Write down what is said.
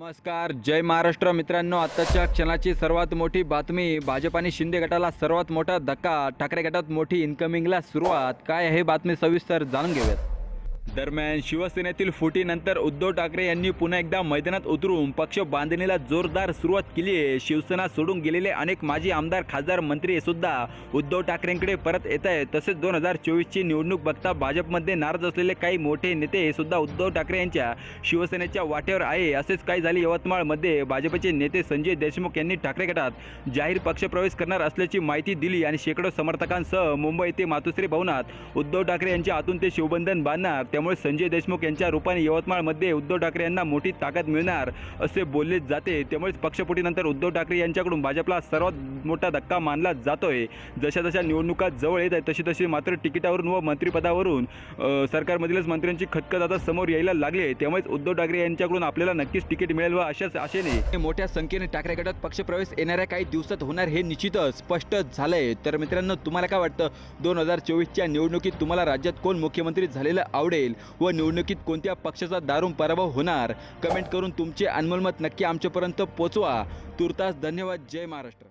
नमस्कार जय महाराष्ट्र मित्रांनो. आताच्या क्षणाची सर्वात मोठी बातमी भाजप आणि शिंदे गटाला सर्वात मोठा धक्का ठाकरे गटात मोठी इन्कमिंगला सुरुवात. काय आहे बातमी सविस्तर जाणून घेऊयात. दरम्यान शिवसेनेतील फुटीनंतर उद्धव ठाकरे यांनी पुन्हा एकदा मैदानात उतरून पक्ष बांधणीला जोरदार सुरुवात केली आहे. शिवसेना सोडून गेलेले अनेक माजी आमदार खासदार मंत्री सुद्धा उद्धव ठाकरेंकडे परत येत आहेत. तसेच दोन हजार चोवीसची निवडणूक बघता भाजपमध्ये नाराज असलेले काही मोठे नेते सुद्धा उद्धव ठाकरे यांच्या शिवसेनेच्या वाटेवर आहे. असेच काही झाले यवतमाळमध्ये. भाजपचे नेते संजय देशमुख यांनी ठाकरे गटात जाहीर पक्षप्रवेश करणार असल्याची माहिती दिली आणि शेकडो समर्थकांसह मुंबई येथे मातोश्री भवनात उद्धव ठाकरे यांच्या हातून ते शिवबंधन बांधणार. त्यामुळे संजय देशमुख यांच्या रूपाने यवतमाळमध्ये उद्धव ठाकरे यांना मोठी ताकद मिळणार असे बोलले जाते. त्यामुळेच पक्षपुटीनंतर उद्धव ठाकरे यांच्याकडून भाजपला सर्वात मोठा धक्का मानला जातोय. जशा जशा निवडणुका जवळ येत आहेत तशी तशी मात्र तिकिटावरून व मंत्रिपदावरून सरकारमधीलच मंत्र्यांची खतखत आता समोर यायला लागले त्यामुळेच उद्धव ठाकरे यांच्याकडून आपल्याला नक्कीच तिकीट मिळेल व अशाच आशेने मोठ्या संख्येने ठाकरे गटात पक्षप्रवेश येणाऱ्या काही दिवसात होणार हे निश्चितच स्पष्ट झालंय. तर मित्रांनो तुम्हाला काय वाटतं? दोन हजार चोवीसच्या निवडणुकीत तुम्हाला राज्यात कोण मुख्यमंत्री झालेलं आवडेल? व निवडणुकीत कोणत्या पक्षाचा दारुण पराभव होणार? कमेंट करून तुमचे अनमोल मत नक्की आमच्यापर्यंत पोचवा. तुर्तास धन्यवाद. जय महाराष्ट्र.